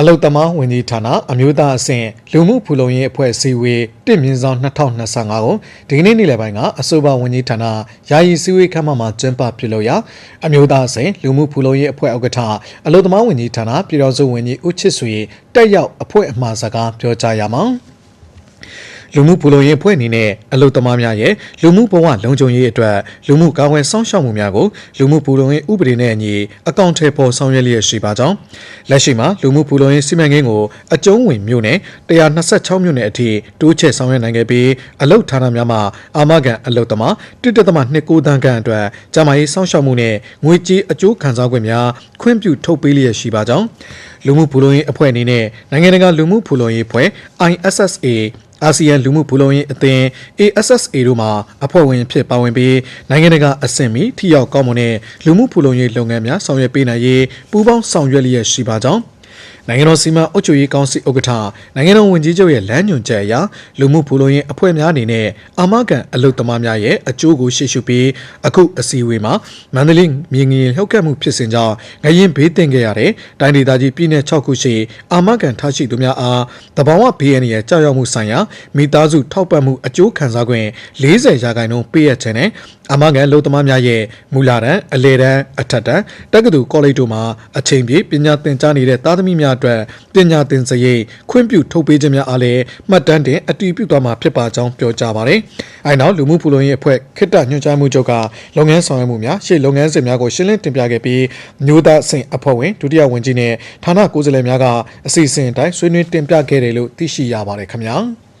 အလုတ်သမားဝင်ကြီးဌာနအမျိုးသားအဆင့်လူမှုဖူလုံရေးအဖွဲ့အစည်းအဝေးတစ်မြင့်ဆောင်2025ကိုဒီကနေ့နေ့လယ်ပိုင်းကအဆိုပါဝင်ကြီးဌာနယာယီစည်းဝေးခမ်းမမှာကျင်းပပြုလုပ်ရာအမျိုးသားအဆင့်လူမှုဖူလုံရေးအဖွဲ့ဥက္ကဋ္ဌအလုတ်သမားဝင်ကြီးဌာနပြည်တော်စုဝင်ကြီးဦးချစ်စွေတက်ရောက်အဖွဲ့အမှားစကားပြောကြားရမှာ လူမှုဖူလုံရေးအဖွဲ့အနေနဲ့အလုတ်သမားများရဲ့လူမှုဘဝလုံခြုံရေးအတွက်လူမှုကာကွယ်စောင့်ရှောက်မှုများကိုလူမှုဖူလုံရေးဥပဒေနဲ့အညီအကောင့်ထဲပေါ်ဆောင်ရွက်လျက်ရှိပါကြောင်းလက်ရှိမှာလူမှုဖူလုံရေးစီမံကိန်းကိုအကျုံးဝင်မြို့နယ်126မြို့နယ်အထိတိုးချဲ့ဆောင်ရွက်နိုင်ခဲ့ပြီးအလုတ်ဌာနများမှာအာမခံအလုတ်သမား1.29တန်းခန့်အတွက်ဂျမာရေးစောင့်ရှောက်မှုနဲ့ငွေကြေးအကျိုးခံစား권များခွင့်ပြုထုတ်ပေးလျက်ရှိပါကြောင်းလူမှုဖူလုံရေးအဖွဲ့အနေနဲ့နိုင်ငံတကာလူမှုဖူလုံရေးအဖွဲ့ ISSA အာဆီယံလူမှုဖူလုံရေးအသင်း ASSA တို့မှအဖွဲ့ဝင်ဖြစ်ပါဝင်ပြီးနိုင်ငံတကာအဆင့်မီထိရောက်ကောင်းမွန်တဲ့လူမှုဖူလုံရေးလုပ်ငန်းများဆောင်ရွက်ပေးနိုင်ရေးပူးပေါင်းဆောင်ရွက်လျက်ရှိပါကြောင်း နိုင်ငံတော်စီမံအုပ်ချုပ်ရေးကောင်စီဥက္ကဋ္ဌနိုင်ငံတော်ဝန်ကြီးချုပ်ရဲ့လမ်းညွှန်ချက်အရလူမှုဖူလုံရေးအဖွဲ့များအနေနဲ့အာမခံအလုတ်သမားများရဲ့အကျိုးကိုရှေ့ရှုပြီးအခုအစည်းအဝေးမှာမန္တလေးမြင်းငင်လှုပ်ခတ်မှုဖြစ်စဉ်ကြောင့်ငရင်ဘေးတင်ခဲ့ရတဲ့တိုင်းဒေသကြီးပြည်내6ခုရှိအာမခံထားရှိသူများအားတဘာဝဘေးအန္တရာယ်ကြောက်ရွံ့မှုဆိုင်ရာမိသားစုထောက်ပံ့မှုအကျိုးခံစား권40ရာခိုင်နှုန်းပေးရခြင်းနဲ့အာမခံလုံသမားများရဲ့မူလာတန်းအလေတန်းအထက်တန်းတက္ကသိုလ်ကောလိပ်တို့မှာအချိန်ပြည့်ပညာသင်ကြားနေတဲ့သားသမီးများအတွက်ပညာသင်စရိတ်ခွင့်ပြုထုတ်ပေးခြင်းများအားလည်းမှတ်တမ်းတင်အတည်ပြုသွားမှာဖြစ်ပါကြောင်းပြောကြားပါတယ်။အဲနောက်လူမှုဖူလုံရေးအဖွဲ့ခိတ္တညွှန်ကြားမှုချုပ်ကလုပ်ငန်းဆောင်ရွက်မှုများရှေ့လုပ်ငန်းစဉ်များကိုရှင်းလင်းတင်ပြခဲ့ပြီးမျိုးသားအဆင့်အဖွဲ့ဝင်ဒုတိယဝန်ကြီးနဲ့ဌာနကိုယ်စားလှယ်များကအစီအစဉ်အတိုင်းဆွေးနွေးတင်ပြခဲ့တယ်လို့သိရှိရပါတယ်ခင်ဗျာ။